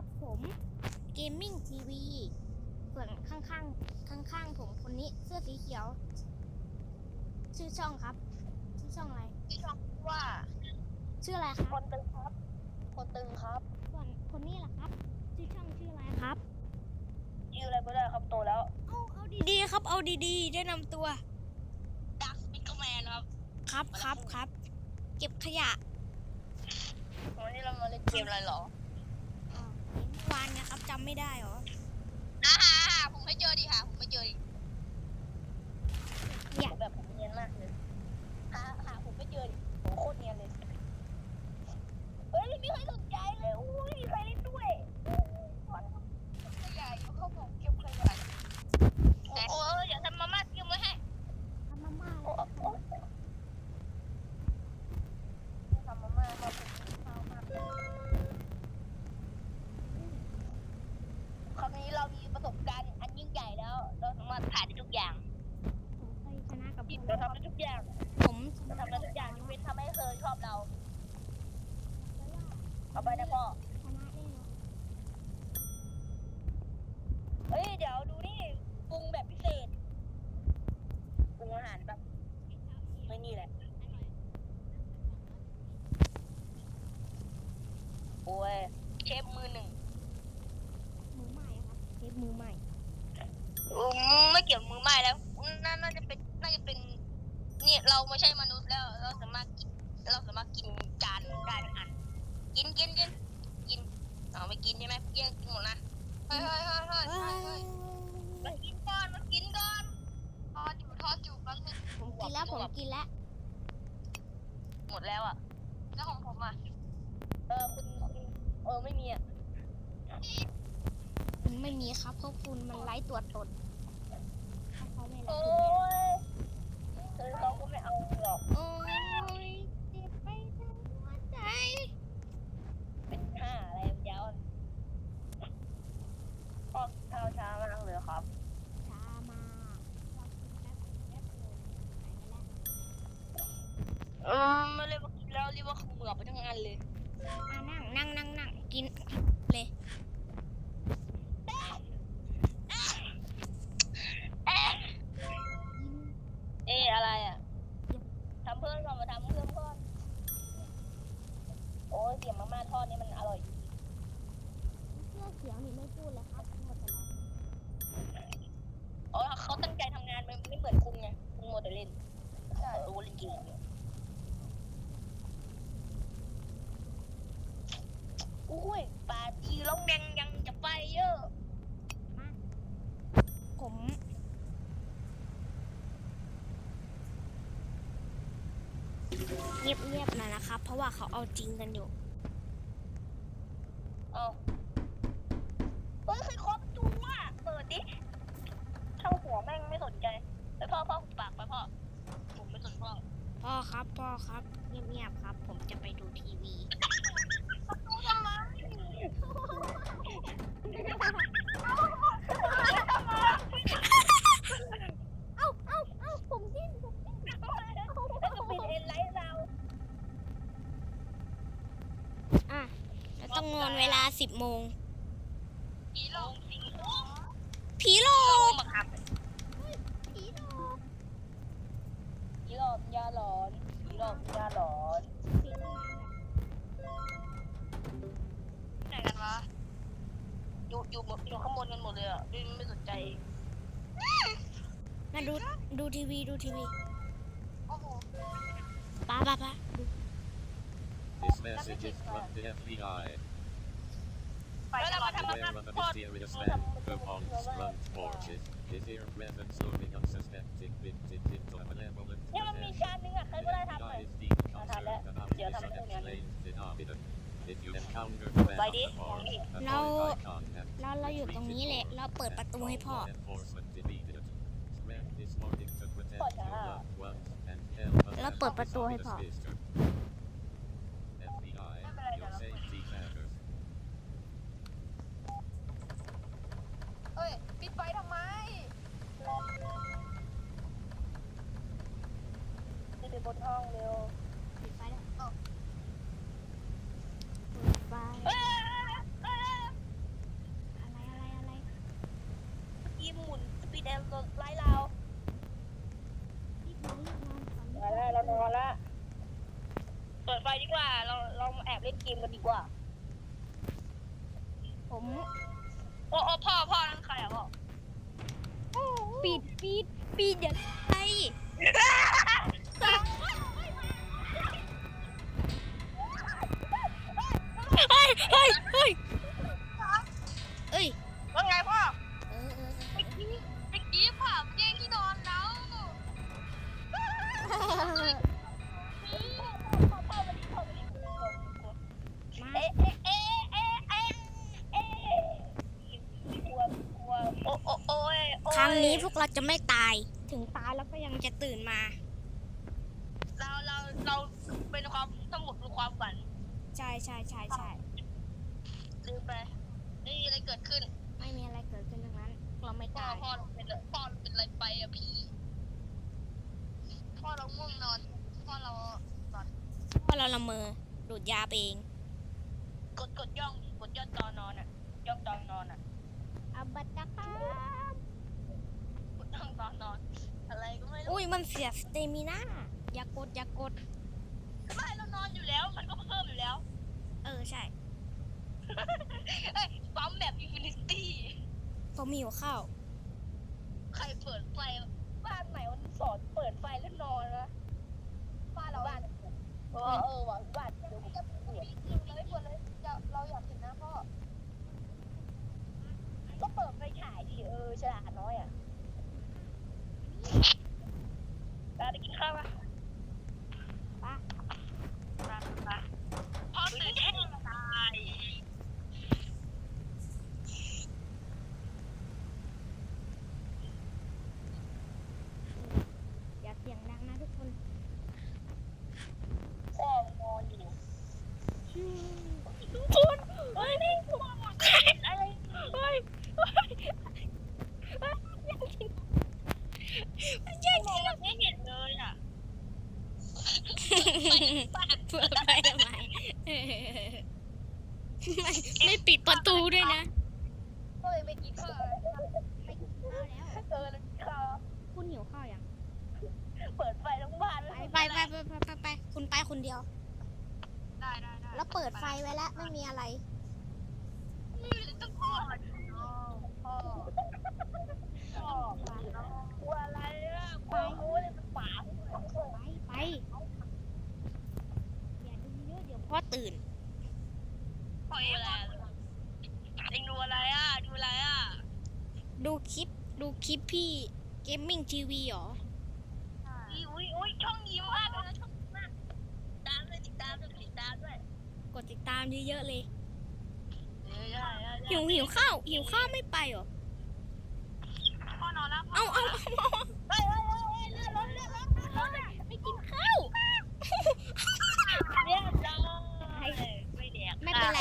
ครับผมเกมมิ่งทีวีส่วนข้างๆข้างๆผมคนนี้เสื้อสีเขียว ชื่อช่องครับ ชื่อช่องอะไรที่ช่องว่า ชื่ออะไรคครับนตึงครับ คนตึงครับ ส่วนคนนี้ล่ะครับ ชื่อช่องชื่ออะไรครับชื่ออะไรก็ได้ครับโตแล้ว เอาเอาดีๆครับ เอาดีๆแนะนำตัวดักสปิกเกอร์แมนครับ ครับครับครับ เก็บขยะวันนี้เรามาเล่นเกมอะไรหรออ๋อเมื่อ วานไงครับจำไม่ได้เหรออ่าผมไม่เจอดิค่ะ ผมไม่เจอดิเนี่ยผมแบบผมเนียนมากเลยหาหาผมไม่เจอดิผมโคตรเนียนเลย เฮ้ยไม่เคยสนใจเลยอุ้ยมีใครเล่นด้วยวันขยะอยู่ข้างผมเก็บขยะโอ้ยอย่าทำมาม่าเตรียมไว้ให้ ทำมาม่า โอ้ แล้ว โอ้ทำมาม่ามาเป็นข้าวมากคราวนี้เรามีประสบการณ์อันยิ่งใหญ่แล้ว เราสามารถผ่านได้ทุกอย่าง ผมเคยชนะกับ เราทำได้ทุกอย่าง ผม เราทำได้ทุกอย่างที่เป็นทำให้เธอชอบเรา เอาไปนะพ่อ ชนะแน่นอน เฮ้ย เดี๋ยวดูนี่ปรุงแบบพิเศษปรุงอาหารแบบไม่นี่แหละ โอ้ย เชฟมือหนึ่ง มือใหม่ครับเทปมือใหม่ อืมไม่เกี่ยวมือไม้แล้วน่าน่าจะเป็นน่าจะเป็น เนี่ยเรา แล้วเราสามารถกินเราสามารถกินจานได้ทั้งอัน กินกินกินกินเอาไม่กินใช่ไหมเกี้ยกินหมดนะเฮ้ยเฮ้ยเฮ้ยเฮ้ยเฮ้ยมันกินก่อนมันกินก่อนทอดอยู่ทอดอยู่แป๊บนึงผมกินแล้วผมกินแล้วหมดแล้วอะแล้วของผมอะเออคุณคุณเออไม่มีอะคุณไม่มีครับเพราะคุณมันไร้ตัวตนเขาไม่รักโอ้ณเนี่ย ยเออเขาก็ไม่เอาหรอก โอ้ยเจ็บไปทั้งหัวใจ เป็นห้าอะไรยาวพ่อข้าวช้ามากเลยครับ ช้ามากเรากินแป๊บแป๊บเลยหายไปแล้ว เออไม่เรียกว่ากินแล้วเรียกว่าเขมือบไปทั้งอันเลย อะนั่งนั่งนั่งนั่ง กินเลย เอ๊ะอะไรอะทำเพิ่มก่อนมาทำเพิ่มก่อนโอ้ยเสียงมาม่าทอดนี่มันอร่อย เสื้อเขียวนี่ไม่พูดเลยครับหมดแต่ร้อง อ๋อเขาตั้งใจทำงานมันไม่เหมือนคุณไงคุณโมวแต่เล่นใช่โอ้เล่นเกมเนี่ยอุ้ยปาจีร้องแดงยังจะไปเยอะ ผม เงียบๆหน่อยนะครับ เพราะว่าเขาเอาจริงกันอยู่เอาเฮ้ยใครเคาะประตูอะเปิดดิช่างหัวแม่งไม่สนใจไปพ่อพ่อหุบปากไปพ่อผมไม่สนพ่อพ่อครับพ่อครับเงียบๆครับ ผมจะไปดูทีวีทำไม เอ้าเอ้าเอ้าผมดิ้นผมดิ้น แล้วก็ปิดเอ็นไลท์เรา อะแล้วต้ องนอนเวลาสิบโมง ผีหลอกผีหลอกผีหลอกมาครับผีหลอกผีหลอกยาหลอนผีหลอกยาหลอนผีหลอกไหนกันวะอยู่อยู่อยู่ข้างบนกันหมดเลยอะดิไม่สนใจ มาดูดูทีวีดูทีวีโอ้โหป้าป้าป้าดู This message is from the FBI. แล้วเรามาทำ Beware มา of a พอด mysterious man who haunts front porches. His ear presence looming unsuspecting vintage into a malevolent เนี่ยมันมี pretend. ชานนึงอะใครก็ได้ทำหน่อย FBI is deep Ah, concerned tala. about Diyan, this tama ko yan. unexplained phenomenon. If you encounter the man Bye, on the di. bar, avoid Now- eye contact. เราเราอยู่ตรงนี้แหละ เราเปิดประตูให้พ่อ Call law enforcement immediately. Spread this warning to protect พ่อ your จ๋า loved ones and help others แล้วเปิดประตูให้ solve พ่อ บนห้องเร็วปิดไฟแล้วปิดไฟอะไรอะไรอะไรยิมหมุนปีดแไล่เรานอนแล้วเรานอนละเปิดไฟดีกว่า เราเราแอบเล่นเกมกันดีกว่า ผม นี้พวกเราจะไม่ตาย ถึงตายแล้วก็ยังจะตื่นมา เราเราเราเป็นความทั้งหมดเป็นความฝันใช่ใช่ใช่ใช่ลืมไปไม่มีอะไรเกิดขึ้นไม่มีอะไรเกิดขึ้นทั้งนั้น เราไม่พ่อตาย พ่อเราเป็นอะไรพ่อเราเป็นอะไรไปอะผีพ่อเราง่วงนอนพ่อเราตอนเพราะเราละเมอดูดยาไปเอง กดกดย่องกดย่องตอนนอนอะย่องตอนนอนอะ อับัตครับ กดย่องตอนนอน อะไรก็ไม่รู้อุ้ยมันเสียสเตมิน่าอย่ากดอย่ากด ไม่เรานอนอยู่แล้ว มันก็เพิ่มอยู่แล้ว เออใช่เอ้ยปั๊มแบบอินฟินิตี้ผมหิวข้าวใครเปิดไฟบ้านไหนมันสอนเปิดไฟแล้วนอนวะบ้านเราบ้านเออเออว่ะบ้านเดี๋ยวผมจะเปลี่ยนเลยเปิดเลยเราอยากเห็นนะพ่อก็เปิดไฟฉายดิเออฉลาดน้อยอะตาได้กินข้าวปะ ป่ะ มามาพ่อตื่นเต้นตาย อย่าเสียงดังนะทุกคน พ่อนอนอยู่ทุกคนเฮ้ยนี่พ่ออะไร เฮ้ยเฮ้ยมันแย่ง มองไม่เห็นเลยอะ เปิดไปทำไมเออ ไม่ไม่ปิดประตูด้วยนะเฮ้ยไม่กินข้าวไปกินข้าวแล้วเออแล้วกินข้าวคุณหิวข้าวยังเปิดไฟทั้งบ้านไปไปไปไปไปไปคุณไปคนเดียว ได้ได้ได้แล้วเปิดไฟไว้แล้วไม่มีอะไรไม่มีต้องพ่อพ่อพ่อกลัวอะไรอะกลัวงูเลยมันป่าไปไปอย่าดูเยอะเดี๋ยวพ่อตื่นพ่อเองเองดูอะไรอะดูอะไรอะ ดูคลิป ดูคลิปพี่เกมมิ่งทีวีหรอ อุ้ยอุ้ยช่องยิ้มมากเลยนะช่องยิ้มมากตามเลยติดตามด้วยติดตามด้วยกดติดตามเยอะๆเลยเออได้ได้หิวหิวข้าวหิวข้าวไม่ไปเหรอ พ่อนอนแล้วพ่อ เอาเอาเอาเอา เฮ้ยเฮ้ยเฮ้ยเลื่อนรถเลื่อนรถเลื่อนรถ ไม่กินข้าว เรียบร้อยไม่แดก ไม่เป็นไร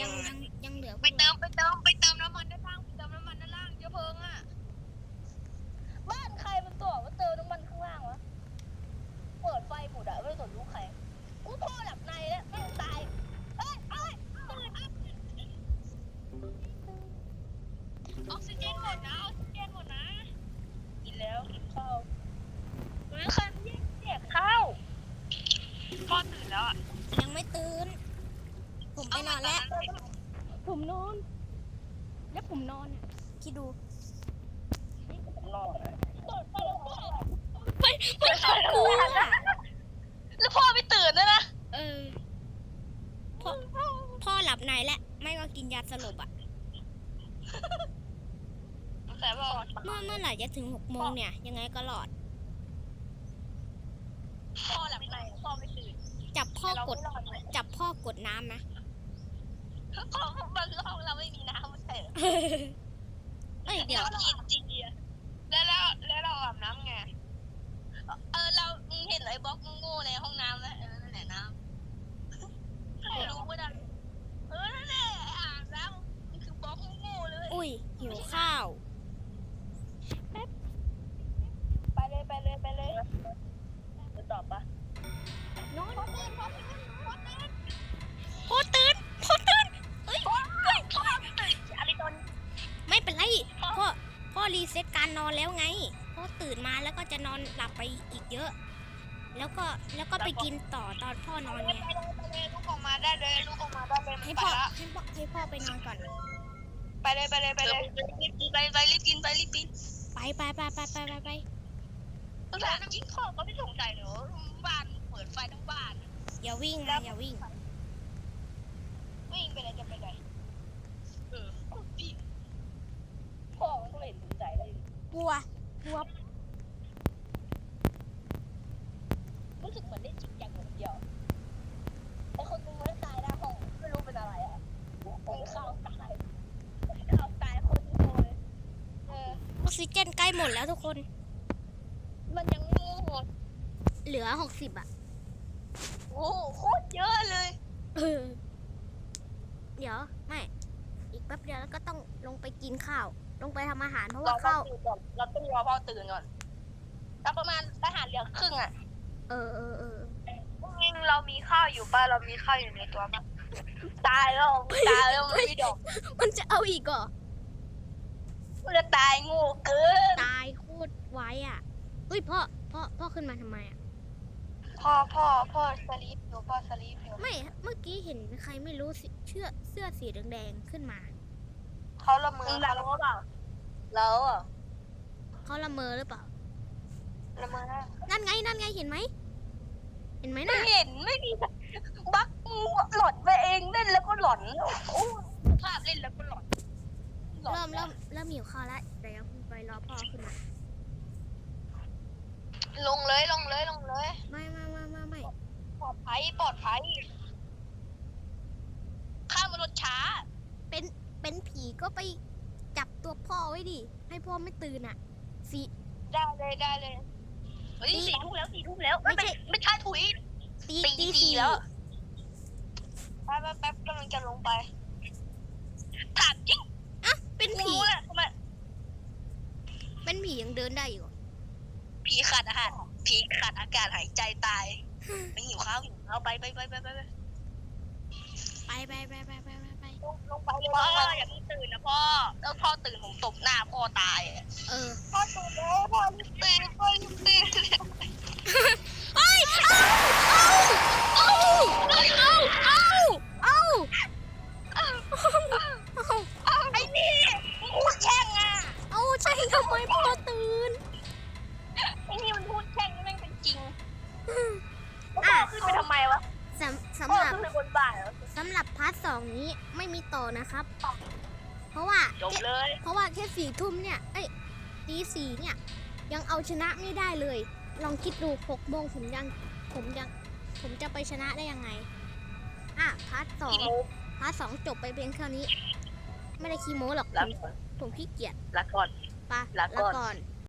ยังยังยังเหลือ ไปเติมไปเติมไปเติมน้ำมันด้านล่างไปเติมน้ำมันด้านล่างเชื้อเพลิงอะ บ้านใครมันตัวว่าเติมน้ำมันข้างล่างวะ เปิดไฟหมดอะไม่สนลูกใครกูพ่อหลับในแล้วแม่งตายเอ้ยเอ้ยตื่นออกซิเจนหมดนะออกซิเจนหมดนะ กินแล้วกินข้าวเฮ้ยใครแยกแยกข้าวพ่อตื่นแล้วอะ ยังไม่ตื่น ผมไปนอนแล้ว ผมนอน แล้ว ผมนอนอะคิดดูนอนเปิดไฟแล้วพ่อไม่ไม่ต้องกลัวแล้วพ่อไม่ตื่นด้วยนะเออพ่อพ่อหลับในแล้วไม่ก็กินยาสลบอะแต่พ่อเมื่อเมื่อไหร่จะถึงหกโมงเนี่ย ยังไงก็รอด พ่อหลับในพ่อไม่ตื่นจับพ่อกด จับพ่อกดน้ำนะ ห้องมันห้องเราไม่มีน้ำไม่ใช่เหรอ เอ้ยเดี๋ยว กินจริงอะ เซ็ตการนอนแล้วไงพ่อตื่นมาแล้วก็จะนอนหลับไปอีกเยอะ แล้วก็แล้วก็ไปกินต่อตอนพ่อนอนไปไงเลยไปเลยลุกออกมาได้เลยลูกออกมาได้เลยให้ไปพ่อละให้พ่อให้พ่อไปนอนก่อน ไปเลยไปเลยไปเลยรีบกินไปไปรีบกินไปรีบกินไปไปไปไปไปไปไปตั้งแต่จริงพ่อก็ไม่สงสัยเหรอบ้านเปิดไฟทั้งบ้าน อย่าวิ่งนะอย่าวิ่งวิ่งไปเลยจะไปไหนเออพี่พ่อมันก็ไม่เห็นสนใจเลย กลัวกลัว รู้สึกเหมือนเล่นจริงจังคนเดียวไอคนนึงมันตายหน้าห้องไม่รู้เป็นอะไรอะมันเข้าตายเข้าตายคนเดียวเลยเออ ออกซิเจนใกล้หม ดแล้วทุกคน มันยังไม่หมดเหลือหกสิบอะ โอ้โหโคตรเยอะเลย เออ เดี๋ยว ไม่ อีกแป๊บเดียวแล้วก็ต้องลงไปกินข้าว ลงไปทำอาหารเพราะว่าข้าว ตื่นก่อนเราต้องรอพ่อตื่นก่อนแล้วประมาณทหารเหลือครึ่งอะเออเออเออเรามีข้าวอยู่ป่ะเรามีข้าวอยู่ในตัวป่ะตายแล้วตายแล้วมันไม่ดอกมันจะเอาอีกเหรอ มันจะตายโง่เกินตายโคตรไวอะเฮ้ยพ่อพ่อพ่อขึ้นมาทำไมอะ พ่อพ่อพ่อสลีปอยู่พ่อสลีปอยู่ไม่เมื่อกี้เห็นใครไม่รู้สิเชื่อเสื้อสีแดงๆขึ้นมา เขาละเมอเราเปล่าเราอะเขาละเมอหรือเปล่า ละเมอนั่นไงนั่นไงเห็นไหม เห็นไหมไม่น่ะเห็นไม่มีบักหลอนไปเองเล่นแล้วก็หลอนโอ้ภาพเล่นแล้วก็หลอน หลอนเริ่มเริ่มเริ่มหิวข้าวแล้วเดี๋ยวยังไปรอพ่อขึ้นมาลงเลยลงเลยลงเลยไม่ไม่ไม่ไม่ไม่ปลอดภัยปลอดภัยข้ามมนุษย์ช้า เป็นเป็นผีก็ไปจับตัวพ่อไว้ดิ ให้พ่อไม่ตื่นอะสีได้เลยได้เลยเฮ้ยตีสี่ทุ่มแล้วสี่ทุ่มแล้วไม่ไม่ใช่ใช่ไม่ใช่ถุยตีตีตีสี่สี่แล้วแป๊บแป๊บแป๊บกำลังจะลงไปถามจริงอะ เป็นกูผี รู้แหละทำไมเป็นผียังเดินได้อยู่เหรอผีขาดอาหารผีขาดอากาศหายใจตายไม่หิวข้าวหิวข้าวไปไปไปไปไปไปไปไปไปไปไปไปไปลงไปเลยพ่ออย่าเพิ่งตื่นนะพ่อแล้วพ่อตื่นผมตบหน้าพ่อตายอะเออ พ่อตื่นแล้วพ่อรีบตื่นพ่อรีบตื่น สำสำพ่อหรับขึ้นไปบนบ้านเหรอสำหรับพาร์ทสองนี้ไม่มีต่อนะครับ เพราะว่าจบเลย เพราะว่าแค่สี่ทุ่มเนี่ยเอ้ยตีสี่เนี่ย ยังเอาชนะไม่ได้เลย ลองคิดดูหกโมงผมยังผมยังผมจะไปชนะได้ยังไง อะพาร์ทสองกี่โมงพาร์ทสองจบไปเพียงเท่านี้ ไม่ได้ขี้โม้หรอกลาผมก่อนผมขี้เกียจลาก่อนไปะลาก่อนก่อน